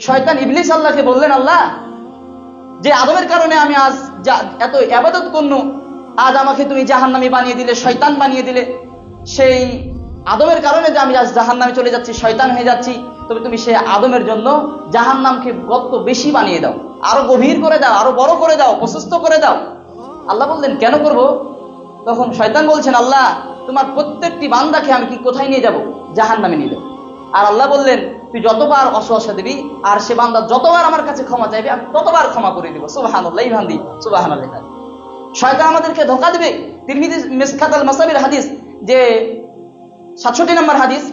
শয়তান ইবলিস আল্লাহকে বললেন, আল্লাহ, যে আদমের কারণে আমি আজ এত আবাদত করল আজ আমাকে তুমি জাহান্নামি বানিয়ে দিলে, শয়তান বানিয়ে দিলে। সেই আদমের কারণে যে আমি আজ জাহান্নামে চলে যাচ্ছি, শয়তান হয়ে যাচ্ছি, তবে তুমি সেই আদমের জন্য জাহান্নামকে গত বেশি বানিয়ে দাও। আরও গভীর করে দাও, আরও বড় করে দাও, প্রশস্ত করে দাও। আল্লাহ বললেন, কেন করব? তখন শয়তান বলছেন, আল্লাহ, তোমার প্রত্যেকটি বান্দাকে আমি কি কোথায় নিয়ে যাব? জাহান্নামে নিয়ে আর আল্লাহ বললেন তুই যতবার অসহসা দিবি, আর সে বান্দা যতবার আমার কাছে ক্ষমা চাইবে, আমি ততবার ক্ষমা করে দিব। সুবাহানুল্লাহ সুবাহানুল্লাহ সুবাহান আল্লাহ শয়তান আমাদেরকে ধোকা দিবে। তিরমিজি, মিসকাত আল মাসাবির হাদিস, যে সাতষট্টি নম্বর হাদিস,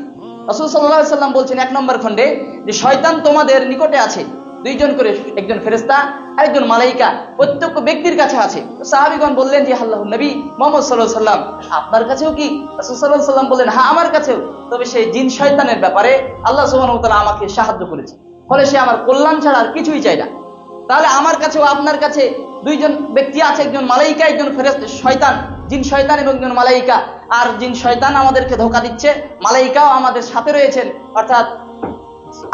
রসুল সাল্লাহ সাল্লাম বলছেন এক নম্বর খণ্ডে, যে শয়তান তোমাদের নিকটে আছে। দুইজন করে একজন ফেরেস্তা আর একজন মালাইকা প্রত্যেক ব্যক্তির কাছে আছে। সাহাবিগণ বললেন যে আল্লাহ নবী মোহাম্মদ সাল্লাহ সাল্লাম আপনার কাছেও কি সাল্লাহ সাল্লাম বললেন হ্যাঁ আমার কাছেও। তবে সেই জিন শয়তানের ব্যাপারে আল্লাহ সুবাহ আমাকে সাহায্য করেছে। ফলে সে আমার কল্যাণ ছাড়া আর কিছুই চাই না। তাহলে আমার কাছেও আপনার কাছে দুইজন ব্যক্তি আছে, একজন মালাইকা, একজন ফেরেস্ত শয়তান, জিন শয়তান এবং একজন মালাইকা। আর জিন শয়তান আমাদেরকে ধোকা দিচ্ছে, মালাইকাও আমাদের সাথে রয়েছেন। অর্থাৎ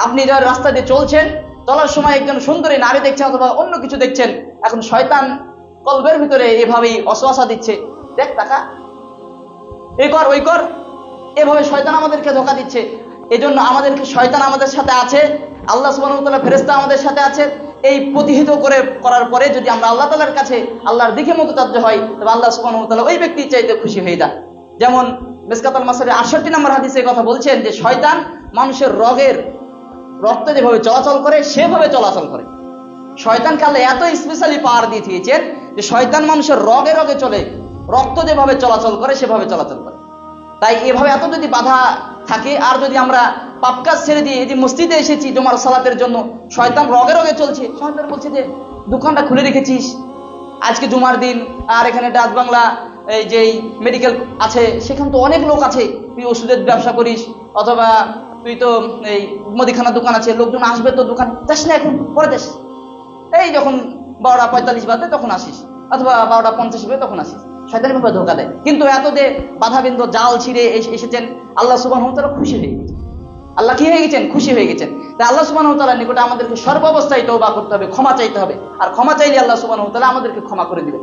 আপনি যার রাস্তা দিয়ে চলছেন চলার সময় একজন সুন্দরী নারী দেখছেন অথবা অন্য কিছু দেখছেন, এখন শয়তান কল্পের ভিতরে এভাবেই অশ্বাসা দিচ্ছে। দেখ টাকা এই কর, ওই কর। এভাবে শয়তান আমাদেরকে ধোকা দিচ্ছে। এজন্য আমাদেরকে শয়তান আমাদের সাথে আছে। আল্লাহ সুবাহ ফেরেস্তা আমাদের সাথে আছে। এই প্রতিহিত করে, করার পরে যদি আমরা আল্লাহ তালার কাছে আল্লাহর দিকে মতো তাজ্য হয় তবে আল্লাহ সুবাহ ওই ব্যক্তির চাইতে খুশি হয়ে যায় যেমন মেসকাতাল মাসারে আটষট্টি নম্বর হাদিসে কথা বলছেন যে, শয়তান মানুষের রগের রক্ত যেভাবে চলাচল করে, সেভাবে চলাচল করে। শয়তান কালে এত স্পেশালি পাওয়ার দিয়ে দিয়েছেন যে শয়তান মানুষের রগে রগে চলে, রক্ত যেভাবে চলাচল করে, সেভাবে চলাচল করে। তাই এভাবে এত যদি বাধা থাকে, আর যদি আমরা পাপ কাজ ছেড়ে দিয়ে যে মসজিদে এসেছি তোমার সালাতের জন্য, শয়তান রগে রগে চলছে। শয়তান বলছে যে, দোকানটা খুলে রেখেছিস। আজকে জুমার দিন, আর এখানে ডাচ বাংলা, এই যে মেডিকেল আছে, সেখানে তো অনেক লোক আছে। তুই ওষুধের ব্যবসা করিস, অথবা তুই তো এই মুদিখানার দোকান আছে, লোকজন আসবে তো দোকান, যাস না এখন, পরে যাস। এই যখন বারোটা পঁয়তাল্লিশ বাজে তখন আসিস, অথবা বারোটা পঞ্চাশ বাজে তখন আসিস। শয়তানি ভাবে ধোকা দেয়। কিন্তু এত যে বাধা বিন্দু জাল ছিঁড়ে এসেছেন, আল্লাহ সুবাহ তারা খুশি হয়ে গেছেন। আল্লাহ কি হয়ে গেছেন? খুশি হয়ে গেছেন। তাই আল্লাহ সুবাহ তালার নিকটে আমাদেরকে সর্বাবস্থায় তৌবা করতে হবে, ক্ষমা চাইতে হবে। আর ক্ষমা চাইলে আল্লাহ সুবাহ তালা আমাদেরকে ক্ষমা করে দিবে